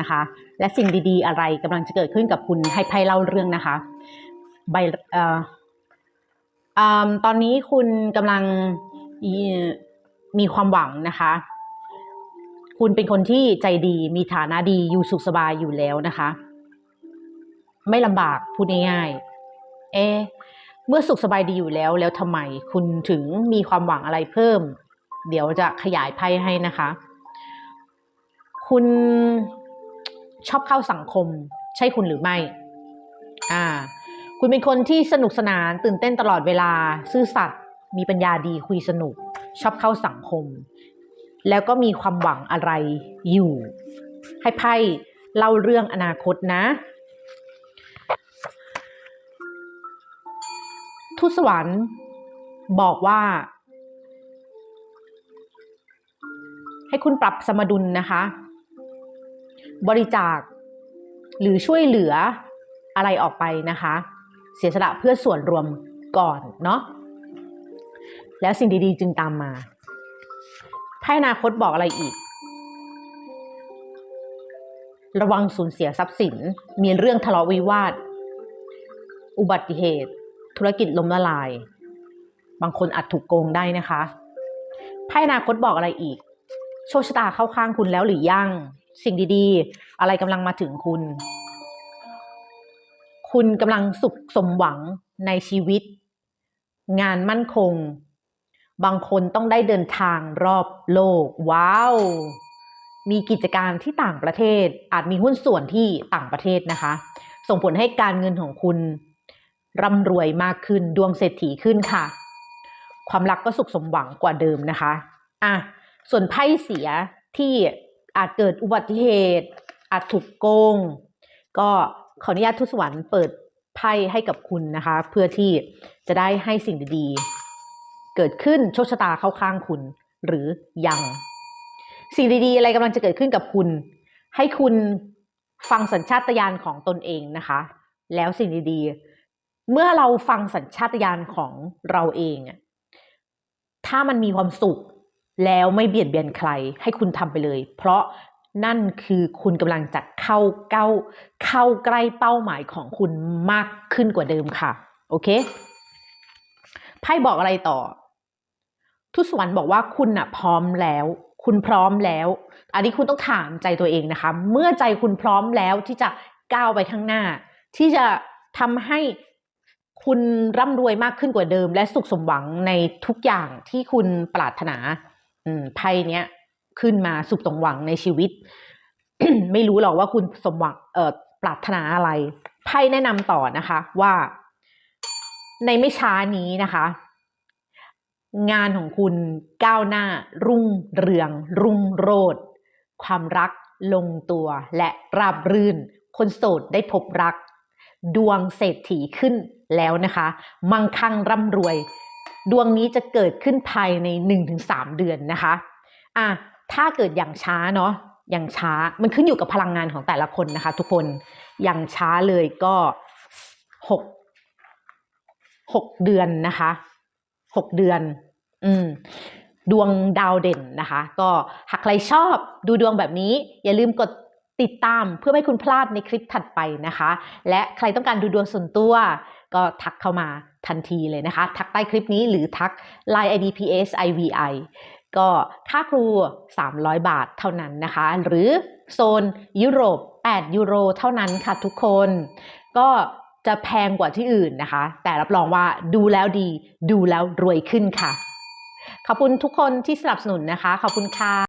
นะคะ และสิ่งดีๆ อะไรกำลังจะเกิดขึ้นกับคุณให้ไพ่เล่าเรื่องนะคะใบเอ่อตอนนี้คุณกำลังมีความหวังนะคะ คุณเป็นคนที่ใจดีมีฐานะดีอยู่สุขสบายอยู่แล้วนะคะ ไม่ลำบากพูดง่ายๆเอเมื่อสุขสบายดีอยู่แล้ว แล้วทำไมคุณถึงมีความหวังอะไรเพิ่ม เดี๋ยวจะขยายไพ่ให้นะคะ คุณ ชอบเข้าสังคม ใช่คุณหรือไม่ อ่า คุณเป็นคนที่สนุกสนานตื่นเต้นตลอดเวลา ซื่อสัตย์มีปัญญาดีคุยสนุก ชอบเข้าสังคม แล้วก็มีความหวังอะไรอยู่ ให้ไพ่เล่าเรื่องอนาคตนะทูตสวรรค์บอกว่า ให้คุณปรับสมดุลนะคะ บริจาค หรือช่วยเหลืออะไรออกไปนะคะ เสียสละเพื่อส่วนรวมก่อนเนาะแล้วสิ่งดีๆ จึงตามมาไพ่อนาคตบอกอะไรอีก ระวังสูญเสียทรัพย์สิน มีเรื่องทะเลาะวิวาท อุบัติเหตุ ธุรกิจล้มละลาย บางคนอาจถูกโกงได้นะคะไพ่อนาคตบอกอะไรอีก โชคชะตาเข้าข้างคุณแล้วหรือยัง สิ่งดีๆ อะไรกำลังมาถึงคุณ คุณกำลังสุขสมหวังในชีวิต งานมั่นคง บางคนต้องได้เดินทางรอบโลก ว้าว มีกิจการที่ต่างประเทศ อาจมีหุ้นส่วนที่ต่างประเทศนะคะ ส่งผลให้การเงินของคุณร่ำรวยมากขึ้นดวงเศรษฐีขึ้นค่ะ ความรักก็สุขสมหวังกว่าเดิมนะคะ อะ ส่วนไพ่เสียที่ อาจเกิดอุบัติเหตุ อาจถูกโกง ก็ขออนุญาตทุสวรรค์เปิดไพ่ให้กับคุณนะคะ เพื่อที่จะได้ให้สิ่งดีๆ เกิดขึ้นโชคชะตาเข้าข้างคุณ หรือยัง สิ่งดีๆ อะไรกำลังจะเกิดขึ้นกับคุณ ให้คุณฟังสัญชาตญาณของตนเองนะคะ แล้วสิ่งดีๆ เมื่อเราฟังสัญชาตญาณของเราเอง ถ้ามันมีความสุข แล้วไม่เบียดเบียนใครให้คุณทำไปเลย เพราะนั่นคือคุณกำลังจะเข้าเก้าเข้าใกล้เป้าหมายของคุณมากขึ้นกว่าเดิมค่ะ โอเคไพ่บอกอะไรต่อ ทุสวรรค์บอกว่าคุณน่ะพร้อมแล้ว คุณพร้อมแล้ว อันนี้คุณต้องถามใจตัวเองนะคะ เมื่อใจคุณพร้อมแล้วที่จะก้าวไปข้างหน้า ที่จะทำให้คุณร่ำรวยมากขึ้นกว่าเดิม และสุขสมหวังในทุกอย่างที่คุณปรารถนา ไพ่เนี้ยขึ้นมาสุขสมหวังในชีวิต ไม่รู้หรอกว่าคุณสมหวังเอ่อปรารถนาอะไรไพ่แนะนำต่อนะคะว่าในไม่ช้านี้นะคะ งานของคุณก้าวหน้า รุ่งเรือง รุ่งโรจน์ความรักลงตัวและราบรื่น คนโสดได้พบรัก ดวงเศรษฐีขึ้นแล้วนะคะ มั่งคั่งร่ำรวย ดวงนี้จะเกิดขึ้นภายใน 1-3 เดือนนะคะอะถ้าเกิดอย่างช้าเนาะอย่างช้ามันขึ้นอยู่กับพลังงานของแต่ละคนนะคะ ทุกคนอย่างช้าเลยก็หกหกเดือนนะคะหกเดือน อืม ดวงดาวเด่นนะคะ ก็หากใครชอบดูดวงแบบนี้ อย่าลืมกดติดตามเพื่อไม่คุณพลาดในคลิปถัดไปนะคะ และใครต้องการดูดวงส่วนตัว ก็ทักเข้ามาทันทีเลยนะคะ ทักใต้คลิปนี้หรือทัก line ID PS IVI ก็ค่าครู 300 บาทเท่านั้นนะคะ หรือโซนยุโรป 8 ยูโรเท่านั้นค่ะทุกคน ก็จะแพงกว่าที่อื่นนะคะ แต่รับรองว่าดูแล้วดี ดูแล้วรวยขึ้นค่ะ ขอบคุณทุกคนที่สนับสนุนนะคะ ขอบคุณค่ะ